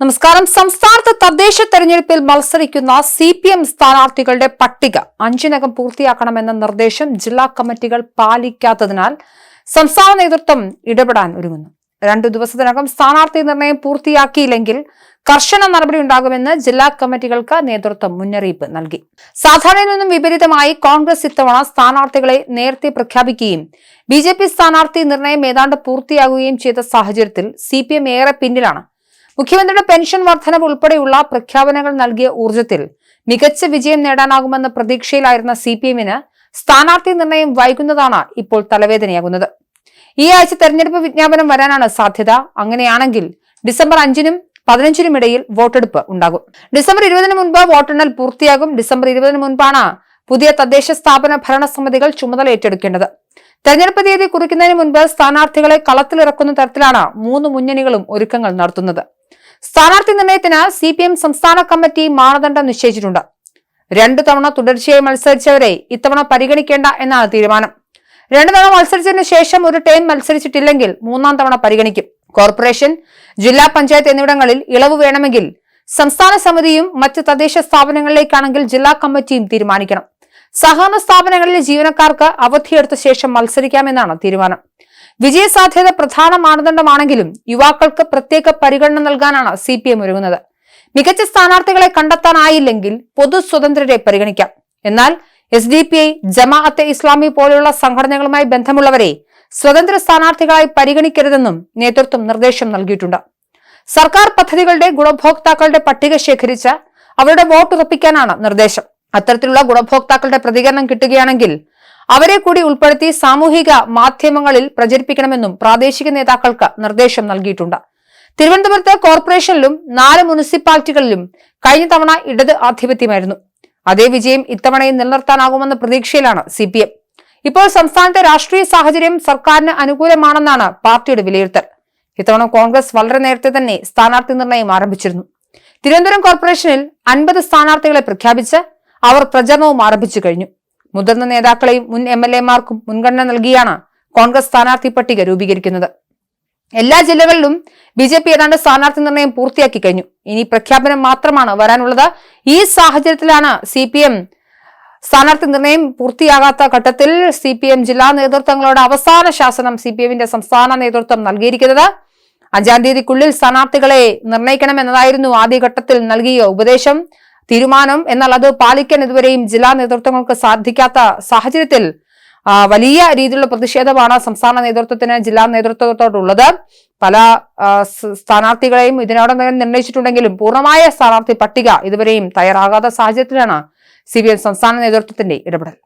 നമസ്കാരം. സംസ്ഥാനത്ത് തദ്ദേശ തെരഞ്ഞെടുപ്പിൽ മത്സരിക്കുന്ന സി പി എം സ്ഥാനാർത്ഥികളുടെ പട്ടിക അഞ്ചിനകം പൂർത്തിയാക്കണമെന്ന നിർദ്ദേശം ജില്ലാ കമ്മിറ്റികൾ പാലിക്കാത്തതിനാൽ സംസ്ഥാന നേതൃത്വം ഇടപെടാൻ ഒരുങ്ങുന്നു. രണ്ടു ദിവസത്തിനകം സ്ഥാനാർത്ഥി നിർണയം പൂർത്തിയാക്കിയില്ലെങ്കിൽ കർശന നടപടി ഉണ്ടാകുമെന്ന് ജില്ലാ കമ്മിറ്റികൾക്ക് നേതൃത്വം മുന്നറിയിപ്പ് നൽകി. സാധാരണയിൽ നിന്നും വിപരീതമായി കോൺഗ്രസ് ഇത്തവണ സ്ഥാനാർത്ഥികളെ നേരത്തെ പ്രഖ്യാപിക്കുകയും ബി സ്ഥാനാർത്ഥി നിർണയം ഏതാണ്ട് പൂർത്തിയാകുകയും ചെയ്ത സാഹചര്യത്തിൽ സി ഏറെ പിന്നിലാണ്. മുഖ്യമന്ത്രിയുടെ പെൻഷൻ വർധനവ് ഉൾപ്പെടെയുള്ള പ്രഖ്യാപനങ്ങൾ നൽകിയ ഊർജത്തിൽ മികച്ച വിജയം നേടാനാകുമെന്ന പ്രതീക്ഷയിലായിരുന്ന സി പി എമ്മിന് സ്ഥാനാർത്ഥി നിർണയം വൈകുന്നതാണ് ഇപ്പോൾ തലവേദനയാകുന്നത്. ഈ ആഴ്ച തെരഞ്ഞെടുപ്പ് വിജ്ഞാപനം വരാനാണ് സാധ്യത. അങ്ങനെയാണെങ്കിൽ ഡിസംബർ അഞ്ചിനും പതിനഞ്ചിനും ഇടയിൽ വോട്ടെടുപ്പ് ഉണ്ടാകും. ഡിസംബർ ഇരുപതിന് മുൻപ് വോട്ടെണ്ണൽ പൂർത്തിയാകും. ഡിസംബർ ഇരുപതിന് മുൻപാണ് പുതിയ തദ്ദേശ സ്ഥാപന ഭരണ സമിതികൾ ചുമതല ഏറ്റെടുക്കേണ്ടത്. തെരഞ്ഞെടുപ്പ് തീയതി കുറിക്കുന്നതിന് മുൻപ് സ്ഥാനാർത്ഥികളെ കളത്തിലിറക്കുന്ന തരത്തിലാണ് മൂന്ന് മുന്നണികളും ഒരുക്കങ്ങൾ നടത്തുന്നത്. സ്ഥാനാർത്ഥി നിർണയത്തിന് സി പി എം സംസ്ഥാന കമ്മിറ്റി മാനദണ്ഡം നിശ്ചയിച്ചിട്ടുണ്ട്. രണ്ടു തവണ തുടർച്ചയായി മത്സരിച്ചവരെ ഇത്തവണ പരിഗണിക്കേണ്ട എന്നാണ് തീരുമാനം. രണ്ടു തവണ മത്സരിച്ചതിന് ശേഷം ഒരു ടേം മത്സരിച്ചിട്ടില്ലെങ്കിൽ മൂന്നാം തവണ പരിഗണിക്കും. കോർപ്പറേഷൻ ജില്ലാ പഞ്ചായത്ത് എന്നിവിടങ്ങളിൽ ഇളവ് വേണമെങ്കിൽ സംസ്ഥാന സമിതിയും മറ്റ് തദ്ദേശ സ്ഥാപനങ്ങളിലേക്കാണെങ്കിൽ ജില്ലാ കമ്മിറ്റിയും തീരുമാനിക്കണം. സഹകരണ സ്ഥാപനങ്ങളിലെ ജീവനക്കാർക്ക് അവധിയെടുത്ത ശേഷം മത്സരിക്കാമെന്നാണ് തീരുമാനം. വിജയസാധ്യത പ്രധാന മാനദണ്ഡമാണെങ്കിലും യുവാക്കൾക്ക് പ്രത്യേക പരിഗണന നൽകാനാണ് സി പി എം ഒരുങ്ങുന്നത്. മികച്ച സ്ഥാനാർത്ഥികളെ കണ്ടെത്താനായില്ലെങ്കിൽ പൊതു സ്വതന്ത്രരെ പരിഗണിക്കാം. എന്നാൽ S D P I Jamaat-e Islami പോലെയുള്ള സംഘടനകളുമായി ബന്ധമുള്ളവരെ സ്വതന്ത്ര സ്ഥാനാർത്ഥികളായി പരിഗണിക്കരുതെന്നും നേതൃത്വം നിർദ്ദേശം നൽകിയിട്ടുണ്ട്. സർക്കാർ പദ്ധതികളുടെ ഗുണഭോക്താക്കളുടെ പട്ടിക ശേഖരിച്ച് അവരുടെ വോട്ട് ഉറപ്പിക്കാനാണ് നിർദ്ദേശം. അത്തരത്തിലുള്ള ഗുണഭോക്താക്കളുടെ പ്രതികരണം കിട്ടുകയാണെങ്കിൽ അവരെ കൂടി ഉൾപ്പെടുത്തി സാമൂഹിക മാധ്യമങ്ങളിൽ പ്രചരിപ്പിക്കണമെന്നും പ്രാദേശിക നേതാക്കൾക്ക് നിർദ്ദേശം നൽകിയിട്ടുണ്ട്. തിരുവനന്തപുരത്ത് കോർപ്പറേഷനിലും നാല് മുനിസിപ്പാലിറ്റികളിലും കഴിഞ്ഞ തവണ ഇടത് ആധിപത്യമായിരുന്നു. അതേ വിജയം ഇത്തവണയും നിലനിർത്താനാകുമെന്ന പ്രതീക്ഷയിലാണ് സി ഇപ്പോൾ സംസ്ഥാനത്തെ രാഷ്ട്രീയ സാഹചര്യം സർക്കാരിന് അനുകൂലമാണെന്നാണ് പാർട്ടിയുടെ വിലയിരുത്തൽ. ഇത്തവണ കോൺഗ്രസ് വളരെ നേരത്തെ തന്നെ സ്ഥാനാർത്ഥി നിർണയം ആരംഭിച്ചിരുന്നു. തിരുവനന്തപുരം കോർപ്പറേഷനിൽ അൻപത് സ്ഥാനാർത്ഥികളെ പ്രഖ്യാപിച്ച് അവർ പ്രചരണവും ആരംഭിച്ചു കഴിഞ്ഞു. മുതിർന്ന നേതാക്കളെയും മുൻ എം എൽ എമാർക്കും മുൻഗണന നൽകിയാണ് കോൺഗ്രസ് സ്ഥാനാർത്ഥി പട്ടിക രൂപീകരിക്കുന്നത്. എല്ലാ ജില്ലകളിലും ബി ജെ പി ഏതാണ്ട് സ്ഥാനാർത്ഥി നിർണയം പൂർത്തിയാക്കി കഴിഞ്ഞു. ഇനി പ്രഖ്യാപനം മാത്രമാണ് വരാനുള്ളത്. ഈ സാഹചര്യത്തിലാണ് സി പി എം സ്ഥാനാർത്ഥി നിർണയം പൂർത്തിയാകാത്ത ഘട്ടത്തിൽ സി പി എം ജില്ലാ നേതൃത്വങ്ങളോട് അവസാന ശാസനം സി പി എമ്മിന്റെ സംസ്ഥാന നേതൃത്വം നൽകിയിരിക്കുന്നത്. അഞ്ചാം തീയതിക്കുള്ളിൽ സ്ഥാനാർത്ഥികളെ നിർണയിക്കണം എന്നതായിരുന്നു ആദ്യഘട്ടത്തിൽ നൽകിയ ഉപദേശം. തീരുമാനം എന്നാൽ അത് പാലിക്കാൻ ഇതുവരെയും ജില്ലാ നേതൃത്വങ്ങൾക്ക് സാധിക്കാത്ത സാഹചര്യത്തിൽ വലിയ രീതിയിലുള്ള പ്രതിഷേധമാണ് സംസ്ഥാന നേതൃത്വത്തിന് ജില്ലാ നേതൃത്വത്തോടുള്ളത്. പല സ്ഥാനാർത്ഥികളെയും ഇതിനോടകം നിർണയിച്ചിട്ടുണ്ടെങ്കിലും പൂർണമായ സ്ഥാനാർത്ഥി പട്ടിക ഇതുവരെയും തയ്യാറാകാത്ത സാഹചര്യത്തിലാണ് സി സംസ്ഥാന നേതൃത്വത്തിന്റെ ഇടപെടൽ.